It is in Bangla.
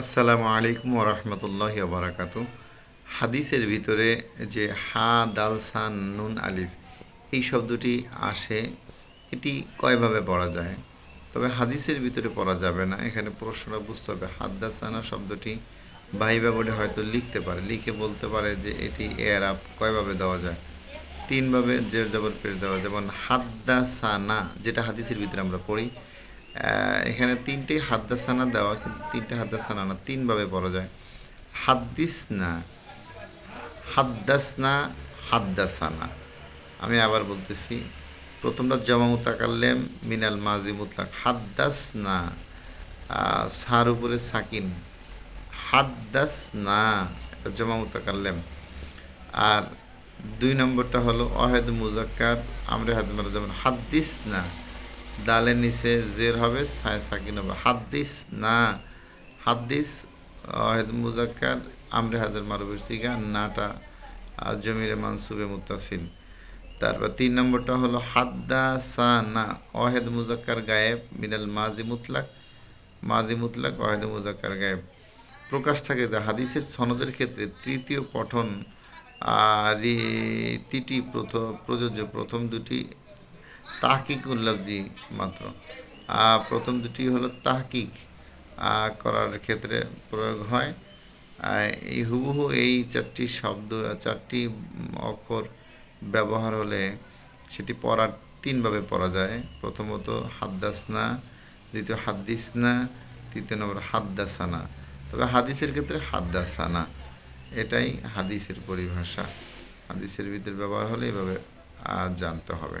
আসসালামু আলাইকুম ওরহমতুল্লাহ বারাকাত হাদিসের ভিতরে যে হা, দাল, সান, নুন, আলিফ, এই শব্দটি আসে, এটি কয়ভাবে পড়া যায়? তবে হাদিসের ভিতরে পড়া যাবে না। এখানে প্রশ্নটা বুঝতে হবে, হাদ্দাসানা শব্দটি ভাইবা বোর্ডে হয়তো লিখতে পারে, লিখে বলতে পারে যে এটি এরাব কয়ভাবে দেওয়া যায়? তিনভাবে জের জবর পেশ দেওয়া যেমন হাদ্দাসানা, যেটা হাদিসের ভিতরে আমরা পড়ি এখানে তিনটে হাদ্দাসানা দেওয়া, কিন্তু তিনটে হাদ্দাসানা না, তিনভাবে পড়া যায়। হাদ্দিস না হাদ্দাসনা, হাদ্দাসানা। আমি আবার বলতেছি, প্রথমটা জমা মুতাকাল্লেম, মিনাল মাজি মুতলাক। হাদ্দাস না সার উপরে সাকিন। হাদ্দাস না এটা জমা মুতাকাল্লেম। আর দুই নম্বরটা হলো অহেদ মুজাক্কার, আমরা হাদ মানে যেমন হাদ্দিস না দালের নিচে জের হবে, সায় সাকিন হবে হাদ্দিস না হাদ্দিস অহেদ মুজাক্কার, আমরা হাজার মারুবের সিগা, নাটা জমিরে মানসুবে মুতাসিল তারপর তিন নম্বরটা হলো হাদ্দা সা না অহেদ মুজাক্কার গায়েব, মিনাল মাজি মুতলাক মাজি মুতলাক অহেদ মুজাক্কার গায়েব। প্রকাশ থাকে যে হাদিসের সনদের ক্ষেত্রে তৃতীয় পঠন আর রীতিটি প্রথম প্রযোজ্য প্রথম দুটি তাহকিক উল্লাফজি মাত্র। প্রথম দুটি হলো তাহকিক। করার ক্ষেত্রে প্রয়োগ হয়। এই হুবহু এই চারটি শব্দ, চারটি অক্ষর ব্যবহার হলে সেটি পড়ার তিনভাবে পড়া যায়। প্রথমত, হাদ্দাসনা, দ্বিতীয় হাদ্দিসনা, তৃতীয় নম্বর হাদ্দাসানা। তবে হাদিসের ক্ষেত্রে হাদ্দাসানা, এটাই হাদিসের পরিভাষা। হাদিসের ভিতরে ব্যবহার হলে এভাবে জানতে হবে।